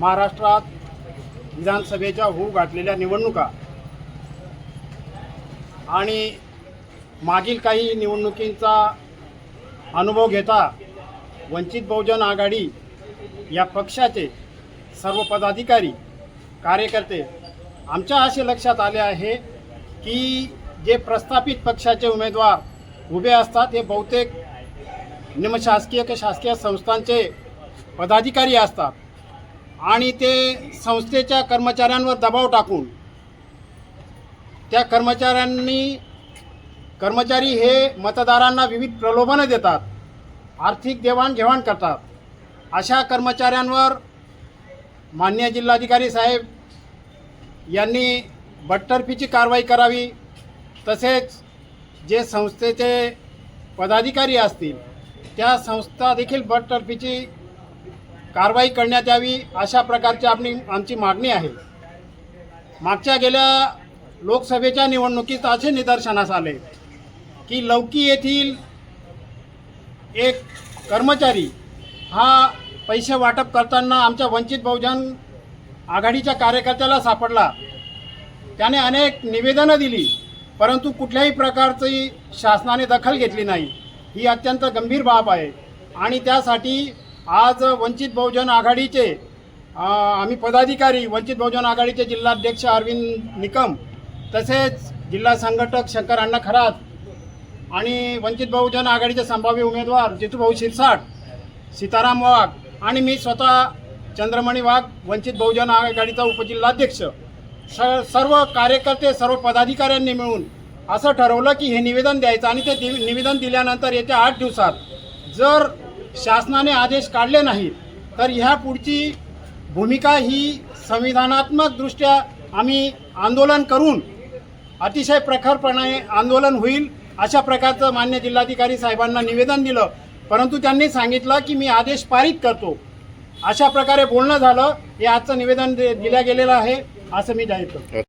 महाराष्ट्रात विधानसभेच्या होऊ गाठलेल्या निवडणुका आणि मागील काही निवडणुकींचा अनुभव घेता वंचित बहुजन आघाडी या पक्षाचे सर्व पदाधिकारी कार्यकर्ते आमच्या असे लक्षात आले आहे की जे प्रस्थापित पक्षाचे उमेदवार उभे असतात हे बहुतेक निमशासकीय की शासकीय संस्थांचे पदाधिकारी असतात. आणि ते संस्थेच्या कर्मचाऱ्यांवर दबाव टाकून त्या कर्मचाऱ्यांनी कर्मचारी हे मतदारांना विविध प्रलोभनं देतात आर्थिक देवाणघेवाण करतात. अशा कर्मचाऱ्यांवर मान्य जिल्हाधिकारी साहेब यांनी बडतर्फीची कारवाई करावी. तसेच जे संस्थेचे पदाधिकारी असतील त्या संस्था देखील बडतर्फीची कारवाई करण्यात यावी अशा प्रकारची आपली आमची मागणी आहे. मागच्या गेल्या लोकसभेच्या निवडणुकीत असे निदर्शनास आले की लौकी येथील एक कर्मचारी हा पैसे वाटप करताना आमच्या वंचित बहुजन आघाडीच्या कार्यकर्त्याला सापडला. त्याने अनेक निवेदनं दिली परंतु कुठल्याही प्रकारची शासनाने दखल घेतली नाही. ही अत्यंत गंभीर बाब आहे आणि त्यासाठी आज वंचित बहुजन आघाडीचे आम्ही पदाधिकारी वंचित बहुजन आघाडीचे जिल्हाध्यक्ष अरविंद निकम तसेच जिल्हा संघटक शंकर अण्णा खरात आणि वंचित बहुजन आघाडीचे संभाव्य उमेदवार जितूभाऊ शिरसाट सीताराम वाघ आणि मी स्वतः चंद्रमणी वाघ वंचित बहुजन आघाडीचा उपजिल्हाध्यक्ष. स सर्व कार्यकर्ते सर्व पदाधिकाऱ्यांनी मिळून असं ठरवलं की हे निवेदन द्यायचं आणि ते दि- निवेदन दिल्यानंतर येत्या आठ दिवसात जर शासनाने आदेश काढले नाहीत तर ह्या पुढची भूमिका ही संविधानात्मकदृष्ट्या आम्ही आंदोलन करून अतिशय प्रखरपणे आंदोलन होईल अशा प्रकारचं मान्य जिल्हाधिकारी साहेबांना निवेदन दिलं. परंतु त्यांनी सांगितलं की मी आदेश पारित करतो. अशा प्रकारे बोलणं झालं. हे आजचं निवेदन दिल्या गेलेलं आहे. असं मी जाहीर करतो.